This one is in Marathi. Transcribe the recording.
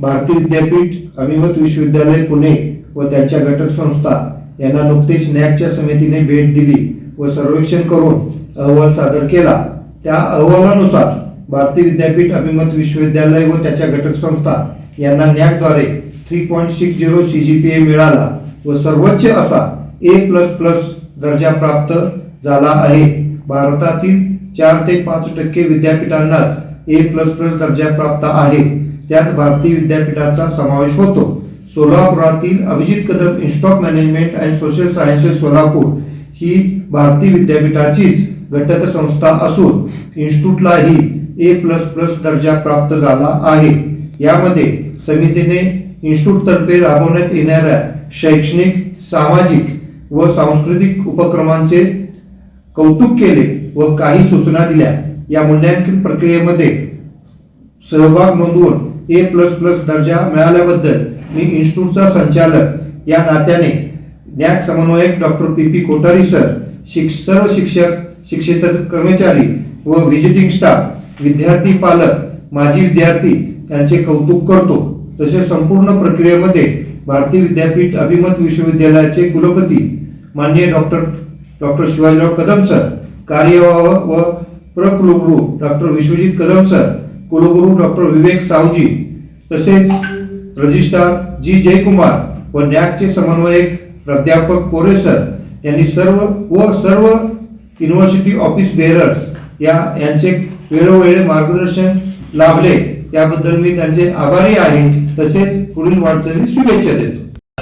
भारतीय विद्यापीठ अभिमत विश्वविद्यालय पुणे व त्यांच्या घटक संस्था यांना नुकतेच नॅकच्या समितीने भेट दिली व सर्वेक्षण करून अहवाल सादर केला. त्या अहवालानुसार भारतीय विद्यापीठ अभिमत विश्वविद्यालय व त्याच्या घटक संस्था यांना नॅकद्वारे three point six zero C G P A मिळाला व सर्वोच्च असा ए प्लस प्लस दर्जा प्राप्त झाला आहे. भारतातील चार ते पाच टक्के विद्यापीठांनाच ए प्लस प्लस दर्जा प्राप्त आहे. त्यात भारतीय विद्यापीठाचा समावेश होतो. सोलापुरातील Abhijit Kadam institute management and social sciences Solapur ही भारतीय विद्यापीठाचीच घटक संस्था असून इन्स्टिट्यूटलाही ए प्लस प्लस दर्जा प्राप्त झाला आहे. यामध्ये समितीने इन्स्टिट्यूटतर्फे राबवण्यात येणाऱ्या शैक्षणिक सामाजिक व सांस्कृतिक उपक्रमांचे कौतुक केले व काही सूचना दिल्या. या मूल्यांकन प्रक्रियेमध्ये सहभाग नोंदवून ए प्लस प्लस दर्जा मिळाल्याबद्दल मी इन्स्टिट्यूटचा संचालक या नात्याने ज्ञान समन्वयक doctor P P Kothari sir शिक सर्व शिक्षक शिक्षेतर कर्मचारी व व्हिजिटिंग स्टाफ विद्यार्थी पालक माजी विद्यार्थी यांचे कौतुक करतो. तसेच संपूर्ण प्रक्रियेमध्ये भारतीय विद्यापीठ अभिमत विश्वविद्यालयाचे कुलपती माननीय doctor doctor Shivajirao Kadam sir कार्यवाह व प्रकुलगुरू डॉक्टर विश्वजित कदम सर कुलगुरू डॉक्टर विवेक सावजी तसेच रजिस्ट्रार जी जयकुमार व नॅकचे समन्वयक प्राध्यापक कोरेसर यांनी सर्व व सर्व युनिव्हर्सिटी ऑफिस बेअरर्स या यांचे वेळोवेळी मार्गदर्शन लाभले. त्याबद्दल मी त्यांचे आभारी आहे. तसेच पुढील वाटचाली शुभेच्छा देतो.